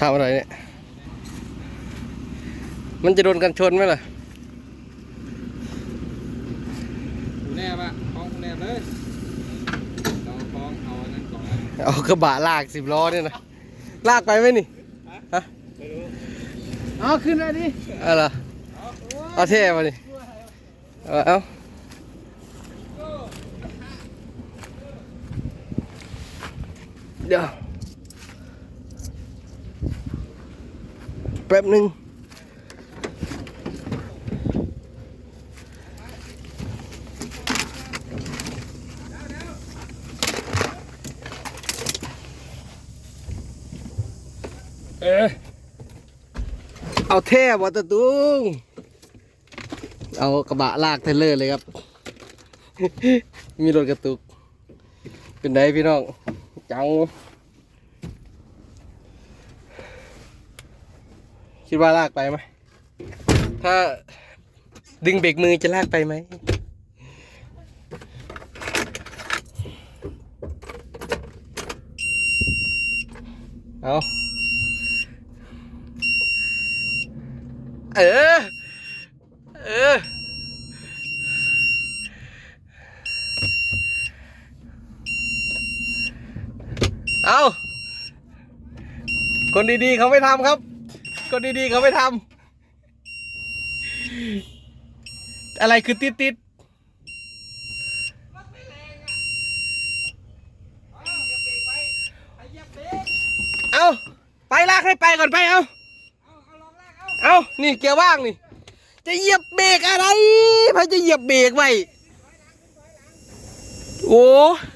ทำอะไรเนี่ย มันจะโดนกันชนไหมล่ะกูแนบอะคล้องกูแนบเลยลองคล้องเอาอันนั้นก่อนเอากระบะลากสิบล้อเนี่ยนะ ลากไปไหมนี่ ฮะเอาขึ้นเลยดิอะไรเอาเท่มาดิ เอาเอาเดี๋ยว แป๊บหนึ่งเออเอาแท่บอตะตุงเอากระบะลากเทรลเลอร์เลยครับ มีรถกระตุก เป็นไงพี่น้อง จัง คิดว่าลากไปไหมถ้าดึงเบรกมือจะลากไปไหมเอาเออ เออ เอาคนดีๆเขาไม่ทำครับ คนดีๆเขาไม่ทำอะไรคือติดติดๆเอาไปลากให้ไปก่อนไปเอาเอานี่เกียร์ว่างนี่ จะเหยียบเบรกอะไรพายจะเหยียบเบรกไว้โอ้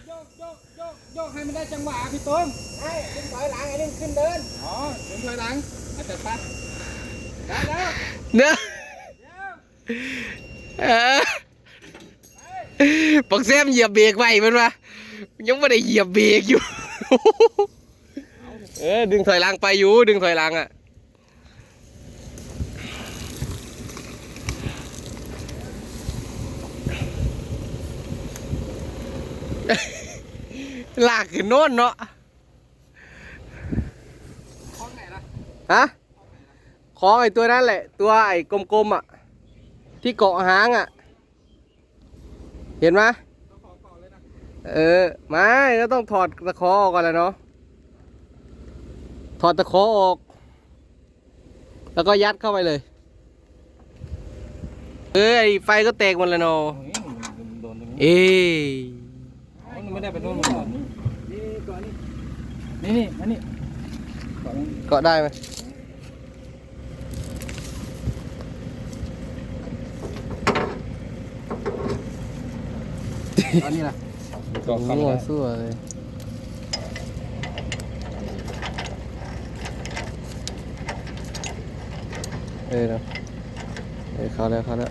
โยกโยกโยกโยกให้มันได้จังหวะพี่ต้นไอ้ขึ้นถอยหลังไอ้นี่ขึ้นเดิน อ๋อขึ้นถอยหลัง เนื้อเดี๋ยวเออปักแซมเหยียบเบรกไว้มันวะยังไม่ได้เหยียบเบรกอยู่ เออดึงถอยหลังไปอยู่ ดึงถอยหลังอะลากขึ้นโน่นเนาะ คล้องไหนล่ะ ฮะของไอ้ตัวนั้นแหละ ตัวไอ้กลมๆอะ ที่เกาะหางอะ เห็นไหมต้ออก่อนเลยนะเออไม่ก็ต้องถอดตะขอออกก่อนแล้วเนาะถอดตะขอออก แล้วก็ยัดเข้าไปเลย เออไอไฟก็แตกหมดแล้วเนาะเอ้ไม่ได้ไปโน่นมาก่อนนี่ก่อนนี่นี่นี่มานี่ก่อนเกาะได้ไหม อันนี้ล่ะโอ้โหสู้เลย เออเนาะเออเข้าแล้วเข้าแล้ว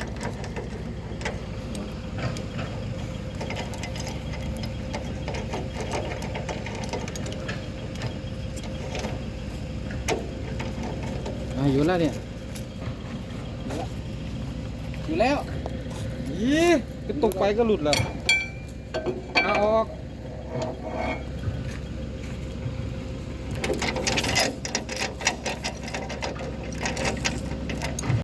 อะอยู่แล้วเนี่ย อยู่แล้ว ยี่ก็ตกไปก็หลุดแล้ว เอาออก